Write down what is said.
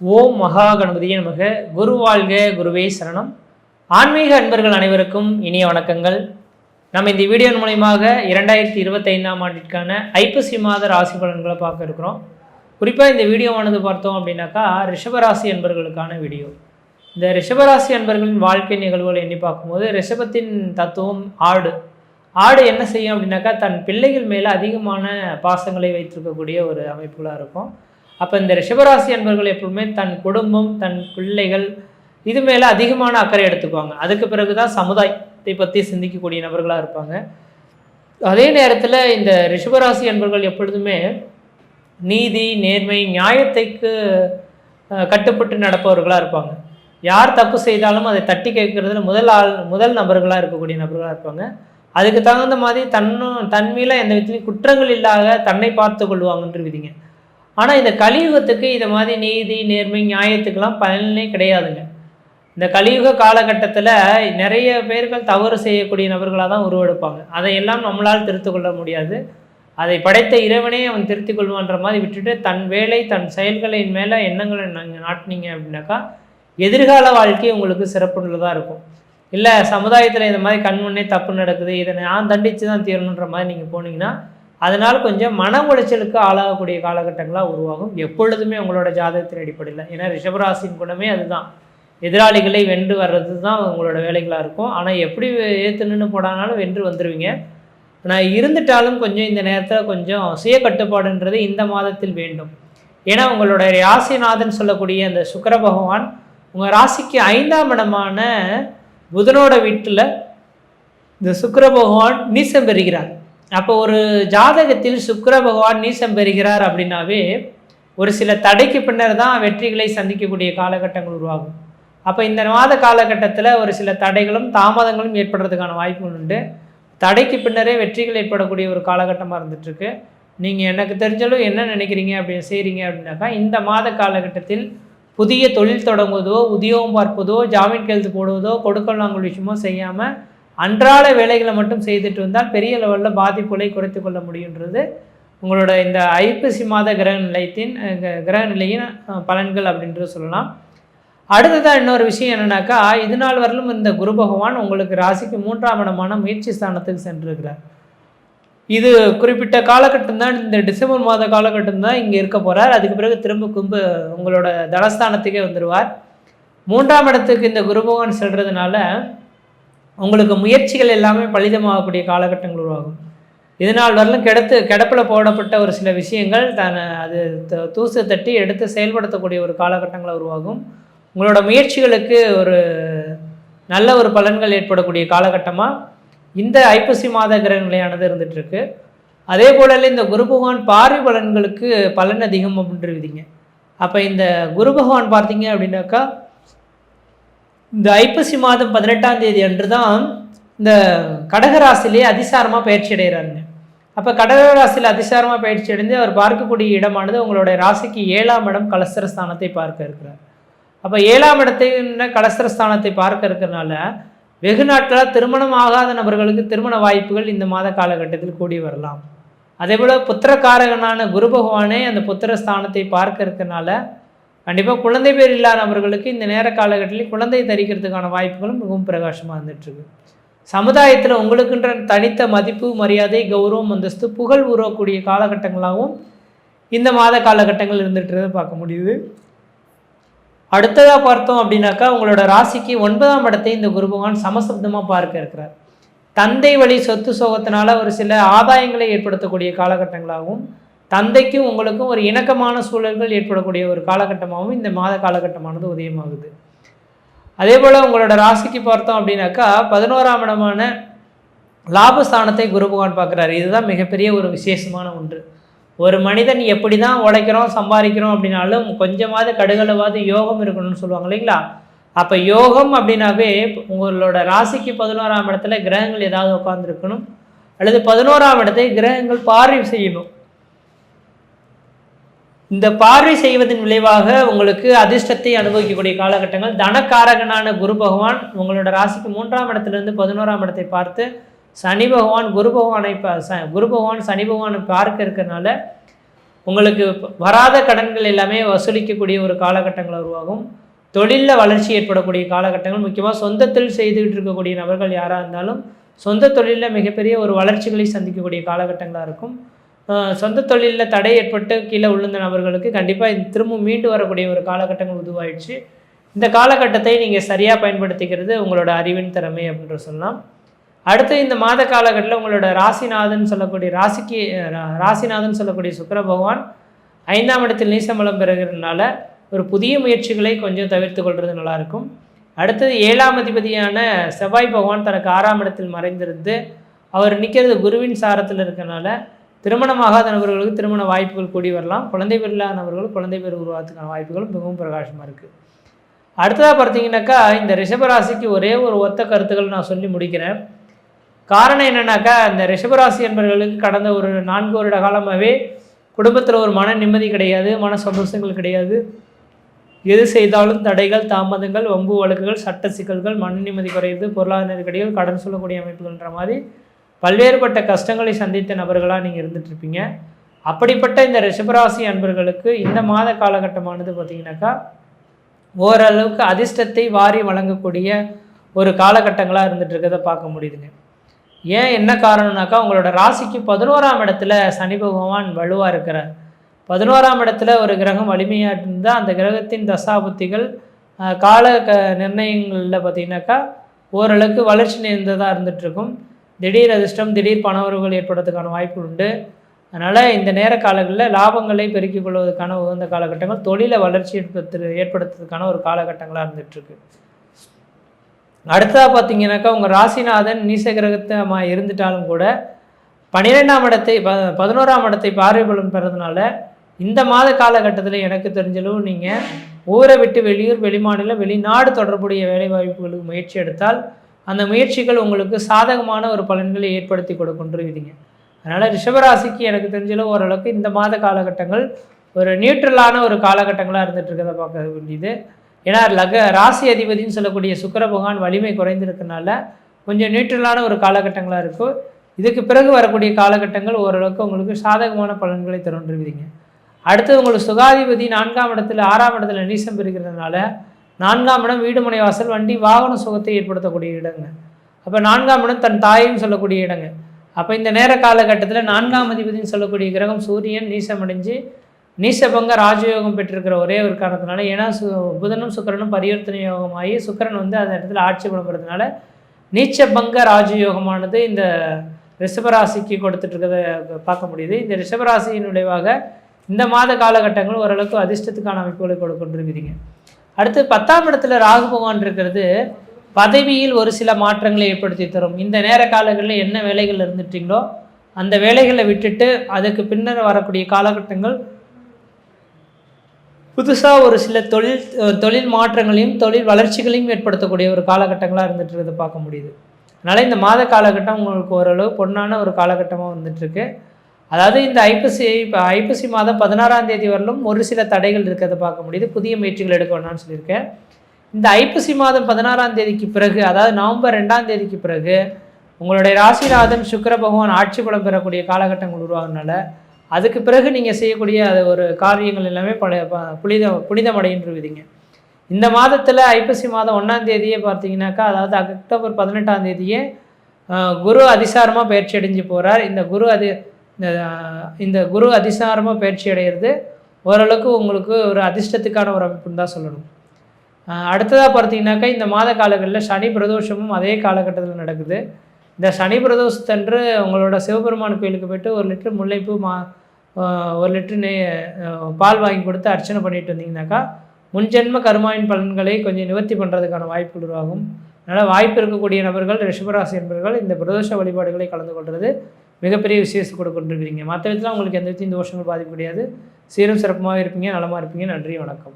ஓம் மகா கணபதியே நமக. குரு வாழ்க குருவே சரணம். ஆன்மீக அன்பர்கள் அனைவருக்கும் இனிய வணக்கங்கள். நம்ம இந்த வீடியோ மூலயமாக இரண்டாயிரத்தி இருபத்தைந்தாம் ஆண்டிற்கான ஐப்பசி மாத ராசி பலன்களை பார்க்க இருக்கிறோம். குறிப்பாக இந்த வீடியோவானது பார்த்தோம் அப்படின்னாக்கா ரிஷபராசி அன்பர்களுக்கான வீடியோ. இந்த ரிஷபராசி அன்பர்களின் வாழ்க்கை நிகழ்வுகளை எண்ணி பார்க்கும்போது ரிஷபத்தின் தத்துவம் ஆடு. ஆடு என்ன செய்யும் அப்படின்னாக்கா தன் பிள்ளைகள் மேலே அதிகமான பாசங்களை வைத்திருக்கக்கூடிய ஒரு அமைப்புகளாக இருக்கும். அப்போ இந்த ரிஷபராசி அன்பர்கள் எப்பவுமே தன் குடும்பம் தன் பிள்ளைகள் இது மேலே அதிகமான அக்கறை எடுத்துக்குவாங்க. அதுக்கு பிறகு தான் சமுதாயத்தை பற்றி சிந்திக்கக்கூடிய நபர்களாக இருப்பாங்க. அதே நேரத்தில் இந்த ரிஷபராசி அன்பர்கள் எப்பொழுதுமே நீதி நேர்மை நியாயத்தைக்கு கட்டுப்பட்டு நடப்பவர்களாக இருப்பாங்க. யார் தப்பு செய்தாலும் அதை தட்டி கேட்கறதுல முதல் ஆள் முதல் நபர்களாக இருக்கக்கூடிய நபர்களாக இருப்பாங்க. அதுக்கு தகுந்த மாதிரி தன்னும் தன் எந்த விதத்துலையும் குற்றங்கள் இல்லாத தன்னை பார்த்து கொள்வாங்கன்ற விதிங்க. ஆனால் இந்த கலியுகத்துக்கு இதை மாதிரி நீதி நேர்மை நியாயத்துக்கெல்லாம் பலனே கிடையாதுங்க. இந்த கலியுக காலகட்டத்தில் நிறைய பேர்கள் தவறு செய்யக்கூடிய நபர்களாக தான் உருவெடுப்பாங்க. அதையெல்லாம் நம்மளால் திருத்து கொள்ள முடியாது. அதை படைத்த இறைவனே அவன் திருத்திக் கொள்வான்ற மாதிரி விட்டுட்டு தன் வேலை தன் செயல்களின் மேலே எண்ணங்களை நாங்கள் நாட்டினீங்க அப்படின்னாக்கா எதிர்கால வாழ்க்கை உங்களுக்கு சிறப்புள்ளதாக இருக்கும். இல்லை சமுதாயத்தில் இந்த மாதிரி கண்முன்னே தப்பு நடக்குது இதை நான் தண்டித்து தான் தீரணுன்ற மாதிரி நீங்கள் போனீங்கன்னா அதனால் கொஞ்சம் மன உளைச்சலுக்கு ஆளாகக்கூடிய காலகட்டங்களாக உருவாகும். எப்பொழுதுமே உங்களோட ஜாதகத்தின் அடிப்படையில். ஏன்னா ரிஷபராசின் குணமே அதுதான். எதிராளிகளை வென்று வர்றது தான் உங்களோட வேலைகளாக இருக்கும். ஆனால் எப்படி ஏற்று நின்று போடானாலும் வென்று வந்துடுவீங்க ஆனால் இருந்துட்டாலும் கொஞ்சம் இந்த நேரத்தில் கொஞ்சம் சுய கட்டுப்பாடுன்றது இந்த மாதத்தில் வேண்டும். ஏன்னா உங்களோட ராசிநாதன் சொல்லக்கூடிய அந்த சுக்கர பகவான் உங்கள் ராசிக்கு ஐந்தாம் இடமான புதனோட வீட்டில் இந்த சுக்கர பகவான் நீசம் பெறுகிறார். அப்போ ஒரு ஜாதகத்தில் சுக்கர பகவான் நீசம் பெறுகிறார் அப்படின்னாவே ஒரு சில தடைக்கு பின்னர் தான் வெற்றிகளை சந்திக்கக்கூடிய காலகட்டங்கள் உருவாகும். அப்போ இந்த மாத காலகட்டத்தில் ஒரு சில தடைகளும் தாமதங்களும் ஏற்படுறதுக்கான வாய்ப்புகள் உண்டு. தடைக்கு பின்னரே வெற்றிகள் ஏற்படக்கூடிய ஒரு காலகட்டமாக இருந்துகிட்ருக்கு நீங்கள் எனக்கு தெரிஞ்சளவு என்ன நினைக்கிறீங்க அப்படின்னு செய்கிறீங்க அப்படின்னாக்கா இந்த மாத காலகட்டத்தில் புதிய தொழில் தொடங்குவதோ உத்தியோகம் பார்ப்பதோ ஜாமீன் கையெழுத்து போடுவதோ கொடுக்கல் வாங்கல் விஷயமோ செய்யாமல் அன்றாட வேலைகளை மட்டும் செய்துட்டு வந்தால் பெரிய லெவலில் பாதிப்புகளை குறைத்து கொள்ள முடியுன்றது. உங்களோட இந்த ஐப்பசி மாத கிரக நிலையத்தின் க- கிரக நிலையின் பலன்கள் அப்படின்றது சொல்லலாம். அடுத்ததாக இன்னொரு விஷயம் என்னென்னாக்கா இது நாள் வரலும் இந்த குரு பகவான் உங்களுக்கு ராசிக்கு மூன்றாம் இடமான முயற்சி ஸ்தானத்துக்கு சென்றிருக்கிறார். இது குறிப்பிட்ட காலகட்டம் தான் இந்த டிசம்பர் மாத காலகட்டம் தான் இங்கே இருக்க போகிறார் அதுக்கு பிறகு திரும்ப கும்பு உங்களோட தனஸ்தானத்துக்கே வந்துடுவார் மூன்றாம் இடத்துக்கு இந்த குரு பகவான் செல்றதுனால உங்களுக்கு முயற்சிகள் எல்லாமே பலிதமாகக்கூடிய காலகட்டங்கள் உருவாகும். இதனால் வரலும் கிடத்து கிடப்பில் போடப்பட்ட ஒரு சில விஷயங்கள் தன அது த- தூசு தட்டி எடுத்து செயல்படுத்தக்கூடிய ஒரு காலகட்டங்களை உருவாகும். உங்களோட முயற்சிகளுக்கு ஒரு நல்ல ஒரு பலன்கள் ஏற்படக்கூடிய காலகட்டமாக இந்த ஐப்பசி மாத கிரக நிலையானது இருந்துகிட்ருக்கு. அதே போல இந்த குரு பகவான் பார்வை பலன்களுக்கு பலன் அதிகம் அப்படின்ற விதிங்க அப்போ இந்த குரு பகவான் பார்த்தீங்க அப்படின்னாக்கா இந்த ஐப்பசி மாதம் பதினெட்டாம் தேதி அன்று தான் இந்த கடகராசிலே அதிசாரமாக பயிற்சி அடைகிறாருங்க. அப்போ கடகராசியில் அதிசாரமாக பயிற்சி அடைந்து அவர் பார்க்கக்கூடிய இடமானது உங்களுடைய ராசிக்கு ஏழாம் இடம் கலஸ்தர ஸ்தானத்தை பார்க்க இருக்கிறார். அப்போ ஏழாம் இடத்தை கலஸ்தர ஸ்தானத்தை பார்க்க இருக்கிறனால வெகு நாட்களாக திருமணம் ஆகாத நபர்களுக்கு திருமண வாய்ப்புகள் இந்த மாத காலகட்டத்தில் கூடி வரலாம். அதே போல் புத்திரக்காரகனான குரு பகவானே அந்த புத்திர ஸ்தானத்தை பார்க்க இருக்கிறனால கண்டிப்பாக குழந்தை பேர் இல்லாத நபர்களுக்கு இந்த நேர காலகட்டத்தில் குழந்தை தரிக்கிறதுக்கான வாய்ப்புகளும் மிகவும் பிரகாசமாக இருந்துகிட்ருக்கு சமுதாயத்தில் உங்களுக்குன்ற தனித்த மதிப்பு மரியாதை கௌரவம் அந்தஸ்து புகழ் உருவக்கூடிய காலகட்டங்களாகவும் இந்த மாத காலகட்டங்கள் இருந்துட்டு பார்க்க முடியுது. அடுத்ததாக பார்த்தோம் அப்படின்னாக்கா உங்களோட ராசிக்கு ஒன்பதாம் இடத்தை இந்த குரு பகவான் சமசப்தமாக பார்க்க இருக்கிறார். தந்தை வழி சொத்து சோகத்தினால ஒரு சில ஆதாயங்களை ஏற்படுத்தக்கூடிய காலகட்டங்களாகவும் தந்தைக்கும் உங்களுக்கும் ஒரு இணக்கமான சூழல்கள் ஏற்படக்கூடிய ஒரு காலகட்டமாகவும் இந்த மாத காலகட்டமானது உதயமாகுது. அதே போல் உங்களோட ராசிக்கு பார்த்தோம் அப்படின்னாக்கா பதினோராம் இடமான லாபஸ்தானத்தை குரு பகவான் பார்க்குறாரு. இதுதான் மிகப்பெரிய ஒரு விசேஷமான ஒன்று. ஒரு மனிதன் எப்படி தான் உழைக்கிறோம் சம்பாதிக்கிறோம் அப்படின்னாலும் கொஞ்சமாவது கடுகளவாவது யோகம் இருக்கணும்னு சொல்லுவாங்க இல்லைங்களா? அப்போ யோகம் அப்படின்னாவே உங்களோட ராசிக்கு பதினோராம் இடத்துல கிரகங்கள் ஏதாவது உட்காந்துருக்கணும் அல்லது பதினோராம் இடத்தை கிரகங்கள் பார்வை செய்யணும். இந்த பார்வை செய்வதன் விளைவாக உங்களுக்கு அதிர்ஷ்டத்தை அனுபவிக்கக்கூடிய காலகட்டங்கள். தனக்காரகனான குரு பகவான் உங்களோட ராசிக்கு மூன்றாம் இடத்திலிருந்து பதினோராம் இடத்தை பார்த்து சனி பகவான் குரு பகவானை ச- குரு பகவான் சனி பகவானை பார்க்க இருக்கிறதுனால உங்களுக்கு வராத கடன்கள் எல்லாமே வசூலிக்கக்கூடிய ஒரு காலகட்டங்கள் உருவாகும். தொழிலில் வளர்ச்சி ஏற்படக்கூடிய காலகட்டங்கள். முக்கியமாக சொந்த தொழில் செய்துக்கிட்டு இருக்கக்கூடிய நபர்கள் யாராக இருந்தாலும் சொந்த தொழிலில் மிகப்பெரிய ஒரு வளர்ச்சிகளை சந்திக்கக்கூடிய காலகட்டங்களாக இருக்கும். சொந்த தொழிலில் தடை ஏற்பட்டு கீழே விழுந்த நபர்களுக்கு கண்டிப்பாக திரும்ப மீண்டு வரக்கூடிய ஒரு காலகட்டங்கள் உருவாயிடுச்சு. இந்த காலகட்டத்தை நீங்கள் சரியாக பயன்படுத்திக்கிறது உங்களோட அறிவின் திறமை அப்படின்ற சொல்லலாம். அடுத்து இந்த மாத காலகட்டத்தில் உங்களோட ராசிநாதன் சொல்லக்கூடிய ராசிக்கு ராசிநாதன் சொல்லக்கூடிய சுக்கிர பகவான் ஐந்தாம் இடத்தில் நீசமலம் பெறுகிறதுனால ஒரு புதிய முயற்சிகளை கொஞ்சம் தவிர்த்து கொள்வது நல்லாயிருக்கும். அடுத்தது ஏழாம் அதிபதியான செவ்வாய் பகவான் தனக்கு ஆறாம் இடத்தில் மறைந்திருந்து அவர் நிற்கிறது குருவின் சாரத்தில் இருக்கனால திருமணமாகாத நபர்களுக்கு திருமண வாய்ப்புகள் கூடி வரலாம். குழந்தை பேர் இல்லாத நபர்கள் குழந்தை பேர் உருவாகிறதுக்கான வாய்ப்புகளும் மிகவும் பிரகாசமாக இருக்குது அடுத்ததாக பார்த்தீங்கன்னாக்கா இந்த ரிஷபராசிக்கு ஒரே ஒரு ஒத்த கருத்துக்கள் நான் சொல்லி முடிக்கிறேன். காரணம் என்னன்னாக்கா இந்த ரிஷபராசி என்பவர்களுக்கு கடந்த ஒரு நான்கு வருட காலமாகவே குடும்பத்தில் ஒரு மன நிம்மதி கிடையாது மன சந்தோஷங்கள் கிடையாது. எது செய்தாலும் தடைகள் தாமதங்கள் வம்பு வழக்குகள் சட்ட சிக்கல்கள் மன நிம்மதி குறையுது பொருளாதார நெருக்கடிகள் கடன் சொல்லக்கூடிய அமைப்புகள்ன்ற மாதிரி பல்வேறுபட்ட கஷ்டங்களை சந்தித்த நபர்களாக நீங்கள் இருந்துட்டுருப்பீங்க. அப்படிப்பட்ட இந்த ரிஷபராசி அன்பர்களுக்கு இந்த மாத காலகட்டமானது பார்த்தீங்கன்னாக்கா ஓரளவுக்கு அதிர்ஷ்டத்தை வாரி வழங்கக்கூடிய ஒரு காலகட்டங்களாக இருந்துட்டு பார்க்க முடியுதுங்க. ஏன் என்ன காரணம்னாக்கா உங்களோட ராசிக்கு பதினோராம் இடத்துல சனி பகவான் வலுவாக இருக்கிறார். பதினோராம் இடத்துல ஒரு கிரகம் வலிமையாக இருந்தால் அந்த கிரகத்தின் தசாபுத்திகள் கால க நிர்ணயங்களில் பார்த்திங்கனாக்கா ஓரளவுக்கு வளர்ச்சி நிறைந்ததாக இருந்துகிட்ருக்கும் திடீர் அதிர்ஷ்டம் திடீர் பணவரவுகள் ஏற்படுறதுக்கான வாய்ப்பு உண்டு. அதனால் இந்த நேர காலங்களில் லாபங்களை பெருக்கிக் கொள்வதற்கான உகந்த காலகட்டங்கள் தொழிலை வளர்ச்சி ஏற்படுத்து ஏற்படுத்துறதுக்கான ஒரு காலகட்டங்களாக இருந்துகிட்ருக்கு அடுத்ததாக பார்த்தீங்கன்னாக்கா உங்கள் ராசிநாதன் நீச கிரகத்தமாக இருந்துட்டாலும் கூட பன்னிரெண்டாம் இடத்தை ப பதினோராம் இடத்தை பார்வை பலன் பெறதுனால இந்த மாத காலகட்டத்தில் எனக்கு தெரிஞ்சளவு நீங்கள் ஊரை விட்டு வெளியூர் வெளிமாநிலம் வெளிநாடு தொடர்புடைய வேலைவாய்ப்புகளுக்கு முயற்சி எடுத்தால் அந்த முயற்சிகள் உங்களுக்கு சாதகமான ஒரு பலன்களை ஏற்படுத்தி கொடுக்கின்றிருக்கீங்க அதனால் ரிஷபராசிக்கு எனக்கு தெரிஞ்சளவு ஓரளவுக்கு இந்த மாத காலகட்டங்கள் ஒரு நியூட்ரலான ஒரு காலகட்டங்களாக இருந்துகிட்டு இருக்கிறத பார்க்க வேண்டியது. ஏன்னா லக ராசி அதிபதினு சொல்லக்கூடிய சுக்கர பகவான் வலிமை குறைந்திருக்கனால கொஞ்சம் நியூட்ரலான ஒரு காலகட்டங்களாக இருக்கும் இதுக்கு பிறகு வரக்கூடிய காலகட்டங்கள் ஓரளவுக்கு உங்களுக்கு சாதகமான பலன்களை தருன்றிருவீங்க அடுத்து உங்களுக்கு சுகாதிபதி நான்காம் இடத்துல ஆறாம் இடத்துல நீசம் பெறுகிறதுனால நான்காம் இடம் வீடு வாசல் வண்டி வாகன சுகத்தை ஏற்படுத்தக்கூடிய இடங்க. அப்போ நான்காம் இடம் தன் தாயும் சொல்லக்கூடிய இடங்க. அப்போ இந்த நேர காலகட்டத்தில் நான்காம் அதிபதினு சொல்லக்கூடிய கிரகம் சூரியன் நீசமடைஞ்சு நீசபங்க ராஜயோகம் பெற்றிருக்கிற ஒரே ஒரு காரணத்தினால ஏன்னா சு புதனும் சுக்கரனும் பரிவர்த்தனை யோகமாகி சுக்கிரன் வந்து அந்த இடத்துல ஆட்சி பலப்படுறதுனால நீச்சபங்க ராஜயோகமானது இந்த ரிஷபராசிக்கு கொடுத்துட்டு பார்க்க முடியுது. இந்த ரிஷபராசியின் விளைவாக இந்த மாத காலகட்டங்கள் ஓரளவுக்கு அதிர்ஷ்டத்துக்கான அமைப்புகளை கொடுக்கின்றிருக்கிறீங்க அடுத்து பத்தாம் இடத்துல ராகு பகவான் இருக்கிறது பதவியில் ஒரு சில மாற்றங்களை ஏற்படுத்தி தரும். இந்த நேர காலங்களில் என்ன வேலைகள் இருந்துட்டீங்களோ அந்த வேலைகளை விட்டுட்டு அதுக்கு பின்னர் வரக்கூடிய காலகட்டங்கள் புதுசாக ஒரு சில தொழில் தொழில் மாற்றங்களையும் தொழில் வளர்ச்சிகளையும் ஏற்படுத்தக்கூடிய ஒரு காலகட்டங்களாக இருந்துட்டு இருக்கிறத பார்க்க முடியுது. அதனால் இந்த மாத காலகட்டம் உங்களுக்கு ஓரளவு பொன்னான ஒரு காலகட்டமாக வந்துட்டுருக்கு. அதாவது இந்த ஐப்பசி இப்போ ஐப்பசி மாதம் பதினாறாம் தேதி வரலும் ஒரு சில தடைகள் இருக்கிறத பார்க்க முடியுது. புதிய முயற்சிகள் எடுக்க வேணாம்னு சொல்லியிருக்கேன். இந்த ஐப்பசி மாதம் பதினாறாம் தேதிக்கு பிறகு அதாவது நவம்பர் ரெண்டாம் தேதிக்கு பிறகு உங்களுடைய ராசிநாதன் சுக்கர பகவான் ஆட்சி பலம் பெறக்கூடிய காலகட்டங்கள் உருவாகுனால அதுக்கு பிறகு நீங்கள் செய்யக்கூடிய அது ஒரு காரியங்கள் எல்லாமே பழைய ப- புனித புனிதமடைன்றுவீங்க இந்த மாதத்தில் ஐப்பசி மாதம் ஒன்றாம் தேதியே பார்த்தீங்கன்னாக்கா அதாவது அக்டோபர் பதினெட்டாம் தேதியே குரு அதிசாரமாக பயிற்சி அடைஞ்சு போகிறார் இந்த குரு அதி இந்த இந்த குரு அதிசாரமாக பயிற்சி அடைகிறது ஓரளவுக்கு உங்களுக்கு ஒரு அதிர்ஷ்டத்துக்கான ஒரு அமைப்புன்னு தான் சொல்லணும். அடுத்ததாக பார்த்தீங்கன்னாக்கா இந்த மாத காலங்களில் சனி பிரதோஷமும் அதே காலகட்டத்தில் நடக்குது. இந்த சனி பிரதோஷத்தன்று உங்களோட சிவபெருமான் கோயிலுக்கு போயிட்டு ஒரு லிட்டர் முல்லைப்பூ மா ஒரு லிட்டர் நெய் பால் வாங்கி கொடுத்து அர்ச்சனை பண்ணிட்டு வந்தீங்கன்னாக்கா முன்ஜென்ம கருமாவின் பலன்களை கொஞ்சம் நிவர்த்தி பண்ணுறதுக்கான வாய்ப்பு உருவாகும். அதனால் வாய்ப்பு இருக்கக்கூடிய நபர்கள் ரிஷபராசி என்பவர்கள் இந்த பிரதோஷ வழிபாடுகளை கலந்து கொள்வது மிகப்பெரிய விசேஷத்தை கொடுக்கொண்டிருக்கிறீங்க மற்ற விதத்தில் உங்களுக்கு எந்த விதத்தையும் தோஷங்கள் பாதிப்பு கிடையாது. சீரும் சிறப்புமாக இருப்பீங்க. நலமாக இருப்பீங்க. நன்றி. வணக்கம்.